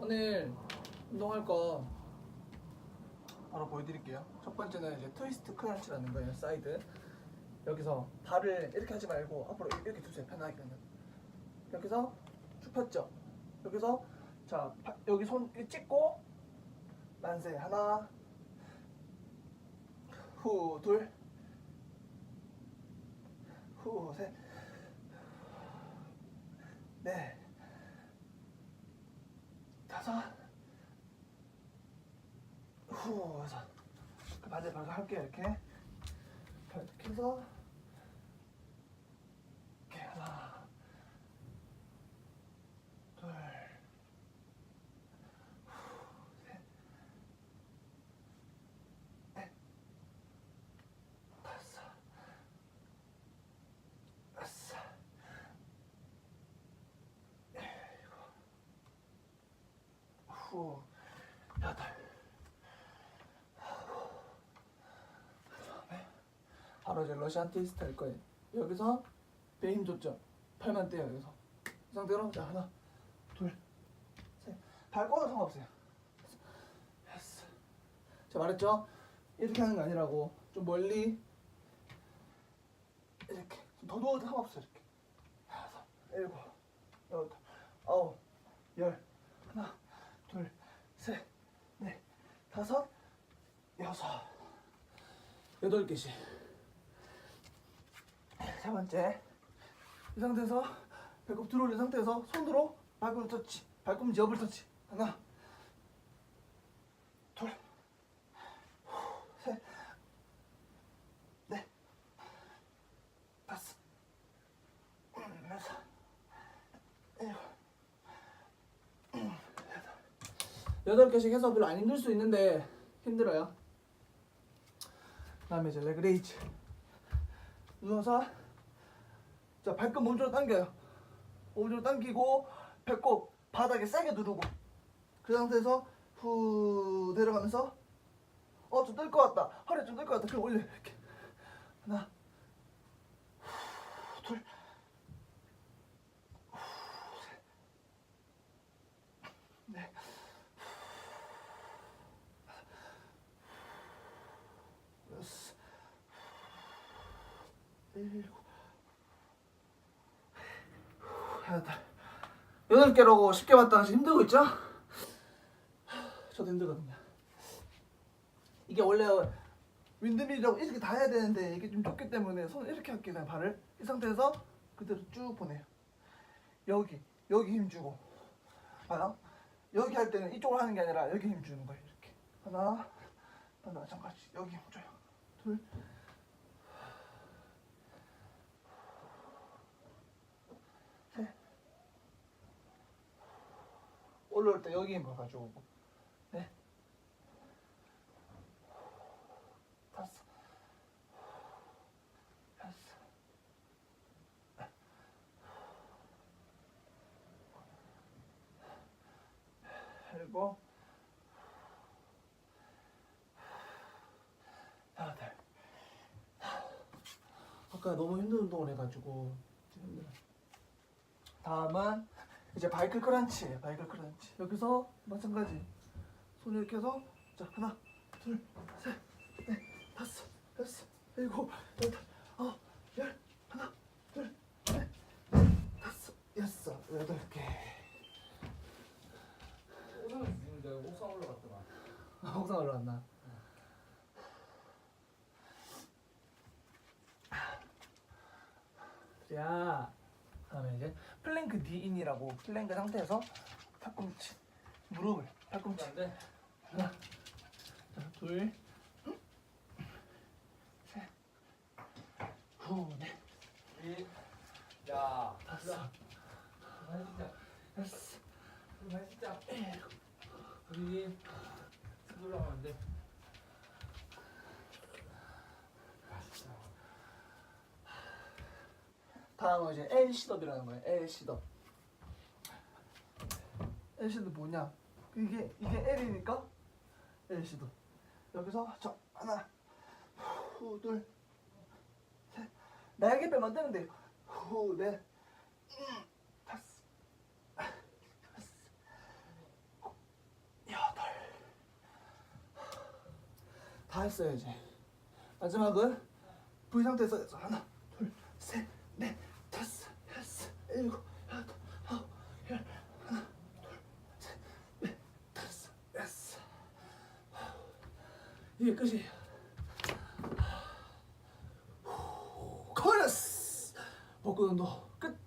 오늘 운동할 거 바로 보여드릴게요. 첫 번째는 이제 트위스트 크런치라는 거예요. 사이드. 여기서 발을 이렇게 하지 말고 앞으로 이렇게 두세요. 편하게 그냥. 여기서 쭉 폈죠. 여기서 자 바- 여기 손 찍고 만세 하나 후 둘 후셋 넷 다섯 후 여섯 그 반대 방금 할게요 이렇게. 이렇게 해서 이렇게 하나 둘 셋, 넷, 다섯, 여섯, 일곱, 후, 여덟. 그다음에 바로 이제 러시안 트위스트 할 거예요. 여기서 배 힘 줬죠. 팔만 떼요 여기서. 이 상태로 자 하나, 둘, 셋. 발 꺼도 상관없어요. 됐어. 제가 말했죠? 이렇게 하는 거 아니라고 좀 멀리 이렇게 좀더 누워도 상관없어 이렇게 다섯 일곱 여덟 아홉 열 하나 둘셋넷 다섯? 여섯. 여덟 개씩. 세 번째. 이 상태에서 배꼽 들어올린 상태에서 손으로 발꿈치 터치 발꿈치 옆을 터치. 하나 둘 셋, 넷, 다섯, 음, 여섯, 일곱, 음, 여덟. 여덟 개씩 해서 별로 안 힘들 수 있는데 힘들어요. 그다음에 이제 레그레이즈 누워서 자 발끝 몸쪽으로 당겨요. 몸쪽으로 당기고 배꼽 바닥에 세게 누르고 그 상태에서 후 내려가면서 어 좀 뜰 것 같다. 허리 좀 뜰 것 같다. 그럼 올려 이렇게. 하나 후, 둘 후, 셋, 넷 여섯 일곱 여덟 개라고 쉽게 지금 힘들고 있죠? 저도 힘들거든요. 이게 원래 윈드밀이라고 이렇게 다 해야 되는데 이게 좀 좁기 때문에 손을 이렇게 할게요 그냥 발을. 이 상태에서 그대로 쭉 보내요. 여기 여기 힘 주고. 하나. 여기 할 때는 이쪽으로 하는 게 아니라 여기 힘 주는 거예요 이렇게. 하나. 하나 마찬가지 여기 힘 줘요. 둘 올라올 때 여기 힘을 가져오고. 네? 다섯. 여섯. 일곱 여덟 아까 너무 힘든 운동을 해가지고 힘들어요. 다음은 이제 바이클 크런치 바이클 크런치. 여기서 마찬가지. 손 이렇게 해서 자 하나 둘 셋 넷 다섯 여섯 일곱 여덟 아홉 열 하나 둘 셋 다섯 여섯 여덟 개. 오상을 주는데 옥상 올라갔더만. 아, 옥상 올라왔나? 자, 다음에 이제 플랭크 디인이라고 플랭크 상태에서 팔꿈치 무릎을 팔꿈치 하나, 자, 둘, 셋, 후, 넷, 야 다섯, 진짜 여섯, 진짜 일곱, 우리 집 올라가면 안돼 다음은 이제 L 시덥이라는 거예요. L시더. L시더 뭐냐? 이게 이게 L이니까 L시더. 여기서 저 하나, 후, 둘, 셋. 날개 빼만 뜨면 돼요. 후, 넷, 음, 다섯, 다다 했어요 이제. 마지막은 V 상태에서 하나. 코러스 복근 운동 끝.